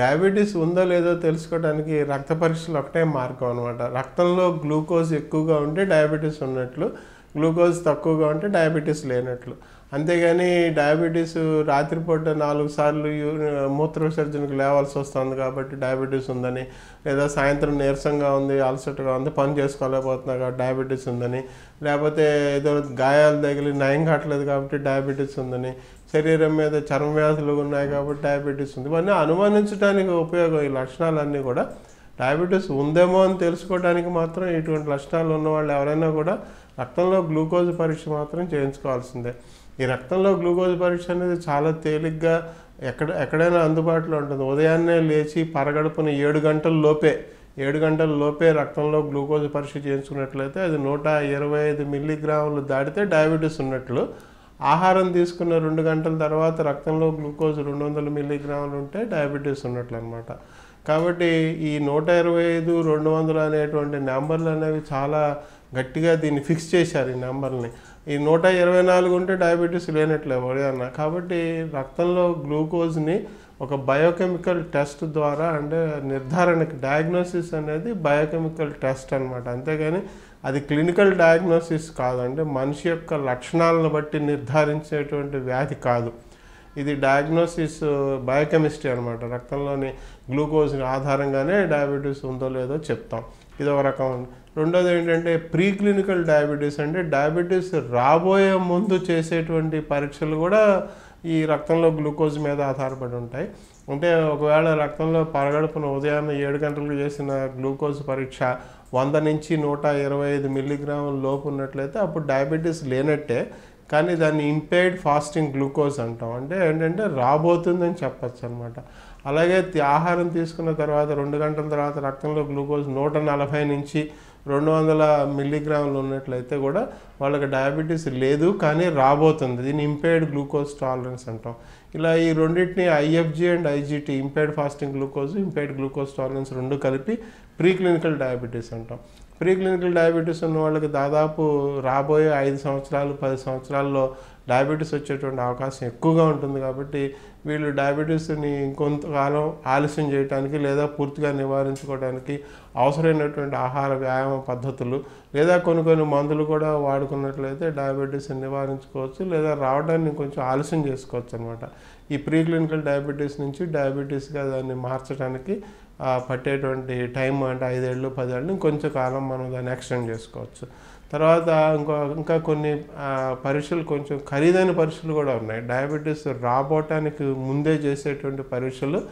Diabetes ఉందో లేదో తెలుసుకోవడానికి రక్త పరీక్షలు ఒకటే మార్గం అనమాట రక్తంలో గ్లూకోజ్ ఎక్కువగా ఉంటే డయాబెటీస్ ఉన్నట్లు గ్లూకోజ్ తక్కువగా ఉంటే డయాబెటీస్ లేనట్లు. అంతేగాని డయాబెటీస్ రాత్రిపూట నాలుగు సార్లు మూత్ర విసర్జనకు లేవాల్సి వస్తుంది కాబట్టి డయాబెటీస్ ఉందని లేదా సాయంత్రం నీరసంగా ఉంది అలసటగా ఉంది పని చేసుకోలేకపోతున్నా కాబట్టి డయాబెటీస్ ఉందని లేకపోతే ఏదో గాయాలు తగిలి నయం కావట్లేదు కాబట్టి డయాబెటీస్ ఉందని శరీరం మీద చర్మ వ్యాధులు ఉన్నాయి కాబట్టి డయాబెటీస్ ఉంది. ఇవన్నీ అనుమానించడానికి ఉపయోగం ఈ లక్షణాలన్నీ కూడా. డయాబెటీస్ ఉందేమో అని తెలుసుకోవడానికి మాత్రం ఇటువంటి లక్షణాలు ఉన్న వాళ్ళు ఎవరైనా కూడా రక్తంలో గ్లూకోజ్ పరీక్ష మాత్రం చేయించుకోవాల్సిందే. ఈ రక్తంలో గ్లూకోజ్ పరీక్ష అనేది చాలా తేలిగ్గా ఎక్కడ ఎక్కడైనా అందుబాటులో ఉంటుంది. ఉదయాన్నే లేచి పరగడుపున ఏడు గంటల లోపే ఏడు గంటల లోపే రక్తంలో గ్లూకోజ్ పరీక్ష చేయించుకున్నట్లయితే అది నూట ఇరవై ఐదు మిల్లీగ్రాములు దాటితే డయాబెటీస్ ఉన్నట్లు ఆహారం తీసుకున్న రెండు గంటల తర్వాత రక్తంలో గ్లూకోజ్ రెండు వందల మిల్లీగ్రాములు ఉంటే డయాబెటీస్ ఉన్నట్లు అనమాట కాబట్టి ఈ నూట ఇరవై ఐదు రెండు వందలు అనేటువంటి నెంబర్లు అనేవి చాలా గట్టిగా దీన్ని ఫిక్స్ చేశారు ఈ నెంబర్ని ఈ నూట ఇరవై నాలుగు ఉంటే డయాబెటీస్ లేనట్లే అన్న. కాబట్టి రక్తంలో గ్లూకోజ్ని ఒక బయోకెమికల్ టెస్ట్ ద్వారా అంటే నిర్ధారణకి డయాగ్నోసిస్ అనేది బయోకెమికల్ టెస్ట్ అనమాట అంతేగాని అది క్లినికల్ డయాగ్నోసిస్ కాదు. అంటే మనిషి యొక్క లక్షణాలను బట్టి నిర్ధారించేటువంటి వ్యాధి కాదు. ఇది డయాగ్నోసిస్ బయోకెమిస్ట్రీ అనమాట రక్తంలోని గ్లూకోజ్ ఆధారంగానే డయాబెటీస్ ఉందో లేదో చెప్తాం. ఇది ఒక రకం రెండోది ఏంటంటే ప్రీ క్లినికల్ డయాబెటీస్ అంటే డయాబెటీస్ రాబోయే ముందు చేసేటువంటి పరీక్షలు కూడా ఈ రక్తంలో గ్లూకోజ్ మీద ఆధారపడి ఉంటాయి. అంటే ఒకవేళ రక్తంలో పరగడుపున ఉదయాన్నే ఏడు గంటలకు చేసిన గ్లూకోజ్ పరీక్ష వంద నుంచి నూట ఇరవై ఐదు మిల్లీగ్రాముల లోపు ఉన్నట్లయితే అప్పుడు డయాబెటీస్ లేనట్టే. కానీ దాన్ని ఇంపేర్డ్ ఫాస్టింగ్ గ్లూకోజ్ అంటాం. అంటే ఏంటంటే రాబోతుందని చెప్పచ్చు అనమాట అలాగే ఆహారం తీసుకున్న తర్వాత రెండు గంటల తర్వాత రక్తంలో గ్లూకోజ్ నూట నలభై నుంచి రెండు వందల మిల్లీగ్రాములు ఉన్నట్లయితే కూడా వాళ్ళకి డయాబెటీస్ లేదు కానీ రాబోతుంది. దీన్ని ఇంపేర్డ్ గ్లూకోజ్ టాలరెన్స్ అంటాం. ఇలా ఈ రెండింటిని IFG and IGT impaired fasting glucose impaired glucose tolerance రెండు కలిపి ప్రీ క్లినికల్ డయాబెటీస్ అంటాం. ప్రీ క్లినికల్ డయాబెటీస్ ఉన్న వాళ్ళకి దాదాపు రాబోయే ఐదు సంవత్సరాలు పది సంవత్సరాల్లో డయాబెటీస్ వచ్చేటువంటి అవకాశం ఎక్కువగా ఉంటుంది కాబట్టి వీళ్ళు డయాబెటీస్ని ఇంకొంతకాలం ఆలస్యం చేయడానికి లేదా పూర్తిగా నివారించుకోవడానికి అవసరమైనటువంటి ఆహార వ్యాయామ పద్ధతులు లేదా కొన్ని కొన్ని మందులు కూడా వాడుకున్నట్లయితే డయాబెటీస్ని నివారించుకోవచ్చు లేదా రావడాన్ని కొంచెం ఆలస్యం చేసుకోవచ్చు అనమాట ఈ ప్రీ క్లినికల్ డయాబెటీస్ నుంచి డయాబెటీస్గా దాన్ని మార్చడానికి పట్టేటువంటి టైం అంటే ఐదేళ్ళు పదేళ్ళు ఇంకొంచెం కాలం మనం దాన్ని ఎక్స్టెండ్ చేసుకోవచ్చు. తర్వాత ఇంకో ఇంకా కొన్ని పరీక్షలు కొంచెం ఖరీదైన పరీక్షలు కూడా ఉన్నాయి. డయాబెటీస్ రాబోటానికి ముందే చేసేటువంటి పరీక్షలు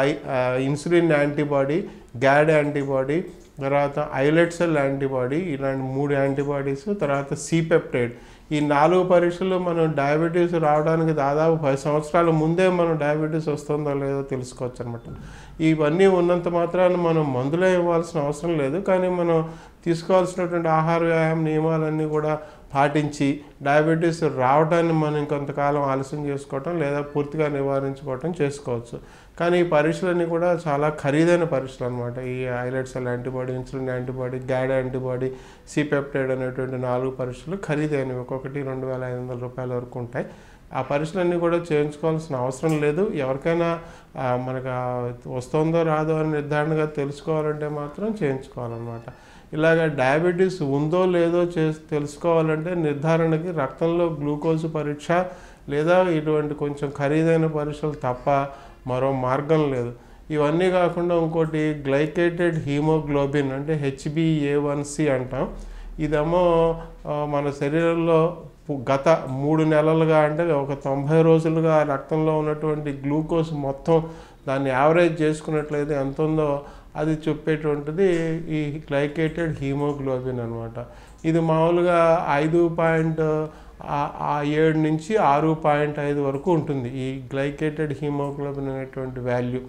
ఐ- ఇన్సులిన్ యాంటీబాడీ గ్యాడ్ యాంటీబాడీ తర్వాత ఐలెట్ సెల్ యాంటీబాడీ ఇలాంటి మూడు యాంటీబాడీస్ తర్వాత సిపెప్టైడ్ ఈ నాలుగు పరీక్షలు మనం డయాబెటీస్ రావడానికి దాదాపు పది సంవత్సరాల ముందే మనం డయాబెటీస్ వస్తుందో లేదో తెలుసుకోవచ్చు అనమాట ఇవన్నీ ఉన్నంత మాత్రాన మనం మందులే ఇవ్వాల్సిన అవసరం లేదు. కానీ మనం తీసుకోవాల్సినటువంటి ఆహార వ్యాయామ నియమాలన్నీ కూడా పాటించి డయాబెటీస్ రావడాన్ని మనం ఇంకొంతకాలం ఆలస్యం చేసుకోవటం లేదా పూర్తిగా నివారించుకోవటం చేసుకోవచ్చు. కానీ ఈ పరీక్షలన్నీ కూడా చాలా ఖరీదైన పరీక్షలు అనమాట ఈ islets cell antibody insulin antibody GAD antibody C peptide అనేటువంటి నాలుగు పరీక్షలు ఖరీదైనవి. ఒక్కొక్కటి రెండు వేల ఐదు వందల రూపాయల వరకు ఉంటాయి. ఆ పరీక్షలన్నీ కూడా చేయించుకోవాల్సిన అవసరం లేదు. ఎవరికైనా మనకు వస్తుందో రాదో అని నిర్ధారణగా తెలుసుకోవాలంటే మాత్రం చేయించుకోవాలన్నమాట. ఇలాగ డయాబెటీస్ ఉందో లేదో చే తెలుసుకోవాలంటే నిర్ధారణకి రక్తంలో గ్లూకోజ్ పరీక్ష లేదా ఇటువంటి కొంచెం ఖరీదైన పరీక్షలు తప్ప మరో మార్గం లేదు. ఇవన్నీ కాకుండా ఇంకోటి గ్లైకేటెడ్ హీమోగ్లోబిన్ అంటే H B A one C అంటాం. ఇదేమో మన శరీరంలో గత మూడు నెలలుగా అంటే ఒక తొంభై రోజులుగా రక్తంలో ఉన్నటువంటి గ్లూకోజ్ మొత్తం దాన్ని యావరేజ్ చేసుకున్నట్లయితే ఎంత ఉందో అది చెప్పేటువంటిది ఈ గ్లైకేటెడ్ హీమోగ్లోబిన్ అనమాట ఇది మామూలుగా ఐదు పాయింట్ ఆ ఏడు నుంచి ఆరు పాయింట్ ఐదు వరకు ఉంటుంది ఈ గ్లైకేటెడ్ హీమోగ్లోబిన్ అనేటువంటి వాల్యూ.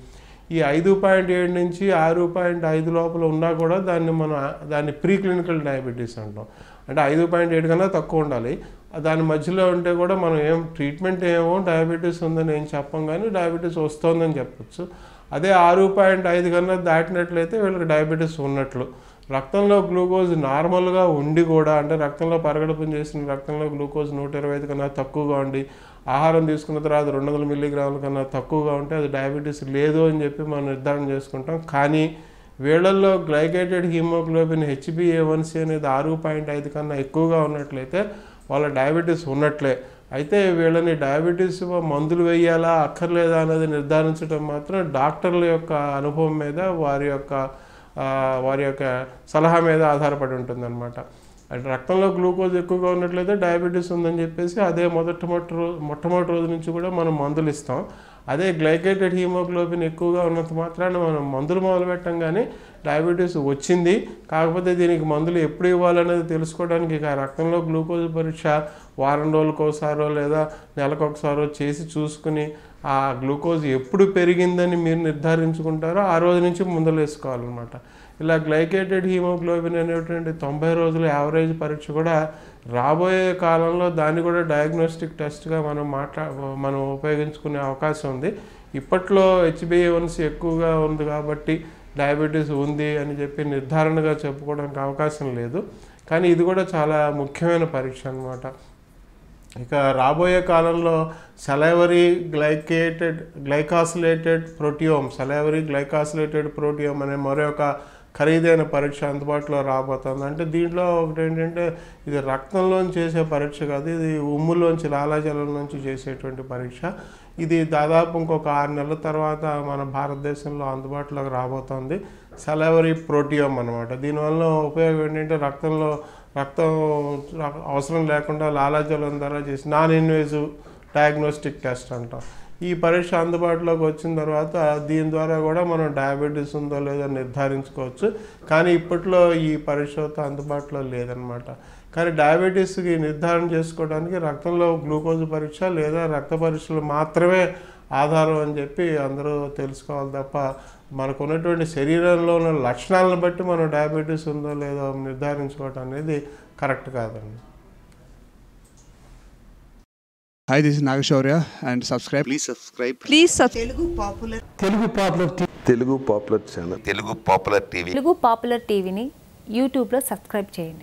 ఈ ఐదు పాయింట్ ఏడు నుంచి ఆరు పాయింట్ ఐదు లోపల ఉన్నా కూడా దాన్ని మనం దాన్ని ప్రీ క్లినికల్ డయాబెటీస్ అంటాం. అంటే ఐదు పాయింట్ ఏడు కన్నా తక్కువ ఉండాలి. దాని మధ్యలో ఉంటే కూడా మనం ఏం ట్రీట్మెంట్ ఏమో డయాబెటీస్ ఉందని ఏం చెప్పం కానీ డయాబెటీస్ వస్తుందని చెప్పొచ్చు. అదే ఆరు పాయింట్ ఐదు కన్నా దాటినట్లయితే వీళ్ళకి డయాబెటీస్ ఉన్నట్లు. రక్తంలో గ్లూకోజ్ నార్మల్గా ఉండి కూడా అంటే రక్తంలో పరగడపం చేసిన రక్తంలో గ్లూకోజ్ నూట ఇరవై ఐదు కన్నా తక్కువగా ఉండి ఆహారం తీసుకున్న తర్వాత రెండు వందల మిల్లీగ్రాముల కన్నా తక్కువగా ఉంటే అది డయాబెటీస్ లేదు అని చెప్పి మనం నిర్ధారణ చేసుకుంటాం. కానీ వీళ్ళల్లో గ్లైకేటెడ్ హీమోగ్లోబిన్ హెచ్బిఏవన్సీ అనేది ఆరు పాయింట్ ఐదు కన్నా ఎక్కువగా ఉన్నట్లయితే వాళ్ళ డయాబెటీస్ ఉన్నట్లే. అయితే వీళ్ళని డయాబెటీస్ మందులు వేయాలా అక్కర్లేదా అనేది నిర్ధారించడం మాత్రం డాక్టర్ల యొక్క అనుభవం మీద వారి యొక్క వారి యొక్క సలహా మీద ఆధారపడి ఉంటుందన్నమాట. అంటే రక్తంలో గ్లూకోజ్ ఎక్కువగా ఉన్నట్లయితే డయాబెటీస్ ఉందని చెప్పేసి అదే మొదటి మొట్ట మొట్టమొదటి రోజు నుంచి కూడా మనం మందులు ఇస్తాం. అదే గ్లైకేటెడ్ హీమోగ్లోబిన్ ఎక్కువగా ఉన్నంత మాత్రాన మనం మందులు మొదలు పెట్టంగానే డయాబెటీస్ వచ్చింది. కాకపోతే దీనికి మందులు ఎప్పుడు ఇవ్వాలనేది తెలుసుకోవడానికి ఇక రక్తంలో గ్లూకోజ్ పరీక్ష వారం రోజులకు ఒకసారో లేదా నెలకొకసారో చేసి చూసుకుని ఆ గ్లూకోజ్ ఎప్పుడు పెరిగిందని మీరు నిర్ధారించుకుంటారో ఆ రోజు నుంచి ముందలు వేసుకోవాలన్నమాట. ఇలా గ్లైకేటెడ్ హీమోగ్లోబిన్ అనేటువంటి తొంభై రోజుల యావరేజ్ పరీక్ష కూడా రాబోయే కాలంలో దాన్ని కూడా డయాగ్నోస్టిక్ టెస్ట్గా మనం మాట్లా మనం ఉపయోగించుకునే అవకాశం ఉంది. ఇప్పట్లో హెచ్బిఏవన్సీ ఎక్కువగా ఉంది కాబట్టి డయాబెటీస్ ఉంది అని చెప్పి నిర్ధారణగా చెప్పుకోవడానికి అవకాశం లేదు. కానీ ఇది కూడా చాలా ముఖ్యమైన పరీక్ష అనమాట ఇక రాబోయే కాలంలో salivary glycated glycosylated proteome salivary glycosylated proteome అనే మరొక ఖరీదైన పరీక్ష అందుబాటులో రాబోతుంది. అంటే దీంట్లో ఒకటి ఏంటంటే ఇది రక్తంలోంచి చేసే పరీక్ష కాదు ఇది ఉమ్ములోంచి లాలాజలం నుంచి చేసేటువంటి పరీక్ష. ఇది దాదాపు ఇంకొక ఆరు నెలల తర్వాత మన భారతదేశంలో అందుబాటులోకి రాబోతోంది. సెలవరీ ప్రోటియం అనమాట దీనివల్ల ఉపయోగం ఏంటంటే రక్తంలో రక్తం అవసరం లేకుండా లాలాజలం ద్వారా చేసి నాన్ ఇన్వేజివ్ డయాగ్నోస్టిక్ టెస్ట్ అంటాం. ఈ పరీక్ష అందుబాటులోకి వచ్చిన తర్వాత దీని ద్వారా కూడా మనం డయాబెటీస్ ఉందో లేదో నిర్ధారించుకోవచ్చు. కానీ ఇప్పట్లో ఈ పరీక్ష అందుబాటులో లేదనమాట కానీ డయాబెటీస్కి నిర్ధారణ చేసుకోవడానికి రక్తంలో గ్లూకోజ్ పరీక్ష లేదా రక్త పరీక్షలు మాత్రమే ఆధారం అని చెప్పి అందరూ తెలుసుకోవాలి తప్ప మనకు ఉన్నటువంటి శరీరంలో ఉన్న లక్షణాలను బట్టి మనం డయాబెటీస్ ఉందో లేదో నిర్ధారించుకోవటం అనేది కరెక్ట్ కాదండి. Hi, this is Nagashaurya and subscribe. Please subscribe Please subscribe. Telugu popular Telugu popular channel Telugu popular TV Telugu popular టీవీని యూట్యూబ్లో సబ్స్క్రైబ్ చేయండి